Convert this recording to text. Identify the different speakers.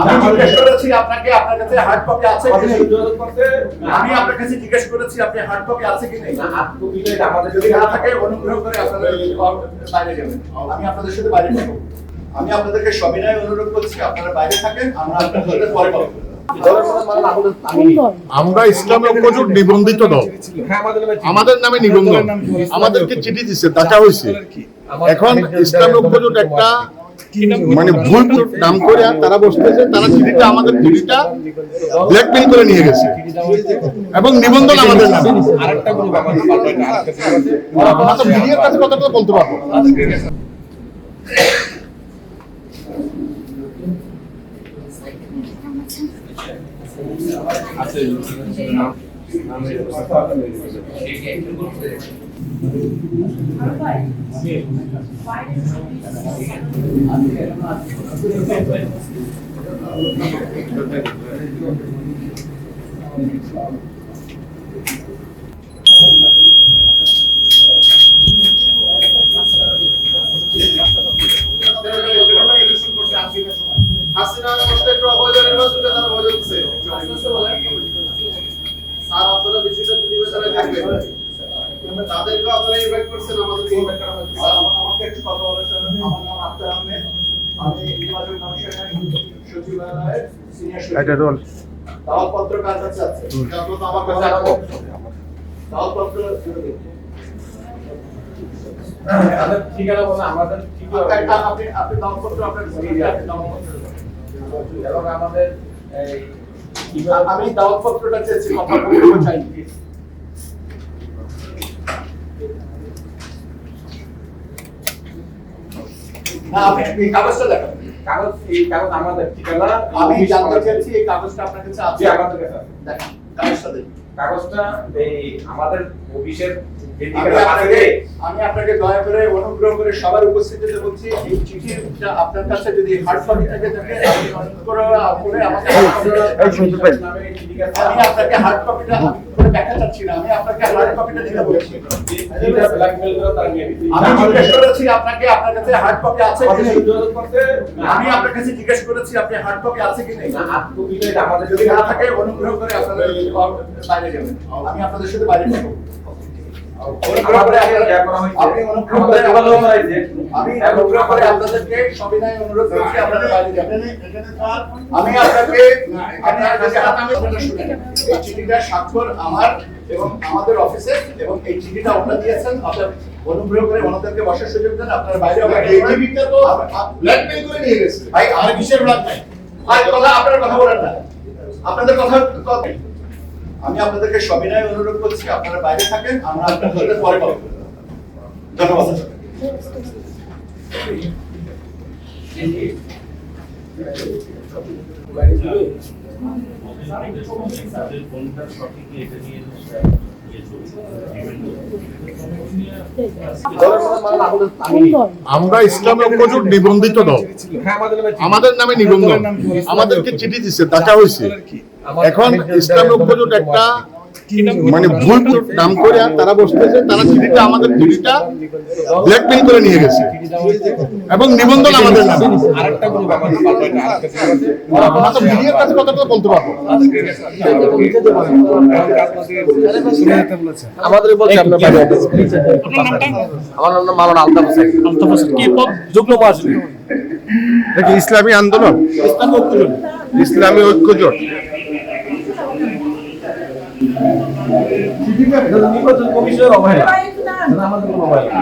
Speaker 1: আমি জিজ্ঞেস করেছি আপনাকে আপনার কাছে হার্ড কপি আছে কি আমি আপনার কাছে জিজ্ঞেস করেছি আপনি হার্ড কপি আছে কি নেই? যদি না থাকে অনুগ্রহ করে আপনারা বাইরে যাবেন। আমি আপনাদের সাথে বাইরে যাব। আমি আপনাদেরকে সবিনয় অনুরোধ করছি আপনারা বাইরে থাকেন আমরা আপনাদের সাথে পরে বলব।
Speaker 2: আমরা ইসলাম ঐক্যজোট নিবন্ধিত দল। আমাদের নামে নিবন্ধন। আমাদেরকে চিঠি দিচ্ছে ডাকা হয়েছে। এখন ইসলাম ঐক্যজোট একটা মানে ভুল নাম করে আর তারা বসতেছে তারা চিঠিটা আমাদের চিঠিটা ব্ল্যাকমেল করে নিয়ে গেছে। এবং নিবন্ধন আমাদের নামে। আমরা তো মিডিয়ার কাছে কথাটা বলতে পারব।
Speaker 3: হাসিনা প্রত্যেকটা অবৈধ বিষয়টা বিবেচনায় দেখবেন তাদেরকে আপনারা ইনভাইট করছেন আমাদেরকে ইনভাইট করা হয়েছে।
Speaker 1: আমাকে একটু কথা বলার জন্য আমার নাম আক্তার আহমেদ। আমি নির্বাচন কমিশনের সচিবালয়ের সিনিয়র সচিব। দাওয়াতপত্র কার কাছে আছে।
Speaker 3: আপনারা আমার কাছে আসব
Speaker 1: দাওয়াতপত্র
Speaker 4: ঠিকানা বলে আমাদের
Speaker 1: একটা আপনি আপনি দাওয়াতপত্র আপনার দাওয়াতপত্র
Speaker 4: এবং আমাদের
Speaker 1: আমি দাওয়াতপত্রটা চেয়েছি কথা বলতে চাই। না আপনি কাগজটা দেখান
Speaker 4: কাগজ এই কাগজ আমাদের ঠিকানা
Speaker 1: আমি জানতে চাইছি এই কাগজটা আপনার কাছে আছে
Speaker 4: আমাদের কাছে আছে।
Speaker 1: দেখান কাগজটা দেখুন
Speaker 4: কাগজটা এই আমাদের অফিসের
Speaker 1: আমি আপনাকে
Speaker 4: আছে
Speaker 1: আমি আপনাকে দয়া করে অনুগ্রহ করে সবার উপস্থিতিতে বলছি এই চিঠিটা আপনার কাছে যদি হার্ড কপি থাকে অনুগ্রহ করে আমাকে
Speaker 4: চিঠিটা
Speaker 1: আমি আপনাকে হার্ড কপিটা করে দেখা চাচ্ছি না আমি আপনাকে হার্ড কপিটা দিতে বলছি
Speaker 4: যেটা ব্ল্যাকমেল করে তারা নিয়ে নিচ্ছে।
Speaker 1: আমি জিজ্ঞেস করেছি আপনাকে আপনার কাছে হার্ড কপি আছে কি নেই? আমি আপনার কাছে জিজ্ঞেস করেছি আপনি হার্ড কপি আছে কি নেই যদি না থাকে অনুগ্রহ করে আপনারা বাইরে যাবেন আমি আপনাদের সাথে বাইরে যাব আমি আপনাকে এই চিঠিটা স্বাক্ষর আমার এবং আমাদের অফিসে এবং এই চিঠিটা ওনারা দিয়েছেন। আপনার অনুগ্রহ করে ওনাদেরকে বসার সুযোগ দেন আপনার বাইরে
Speaker 3: করে নিয়ে গেছে।
Speaker 1: ভাই আর কিসের আপনার কথা বলেন না। আপনাদের কথা কথা আমি আপনাদেরকে সবিনয় অনুরোধ করছি আপনারা বাইরে থাকেন আমরা আপনাদের সাথে পরে কথা ধন্যবাদ
Speaker 2: আমরা ইসলাম ঐক্যজোট নিবন্ধিত দল।
Speaker 4: হ্যাঁ আমাদের নামে
Speaker 2: আমাদের নামে নিবন্ধন। আমাদেরকে চিঠি দিচ্ছে ডাকা হয়েছে। এখন ইসলাম ঐক্যজোট একটা মানে ভুল নাম করে তারা বসতেছে তারা চিঠিটা আমাদের চিঠিটা ব্ল্যাকমেল করে নিয়ে গেছে। এবং নিবন্ধন আমাদের মিডিয়ার কাছে কথাটা বলতে পারব?
Speaker 5: বলছে আপনার আমার নাম মালানা আলতাফ হোসেন। আলতাফ হোসেন কি যুগ্ম মহাসচিব
Speaker 2: ইসলামী আন্দোলন? ইসলামী ঐক্যজোট।
Speaker 4: নির্বাচন কমিশনের অবহেলা আমাদের কোনো অবহেলা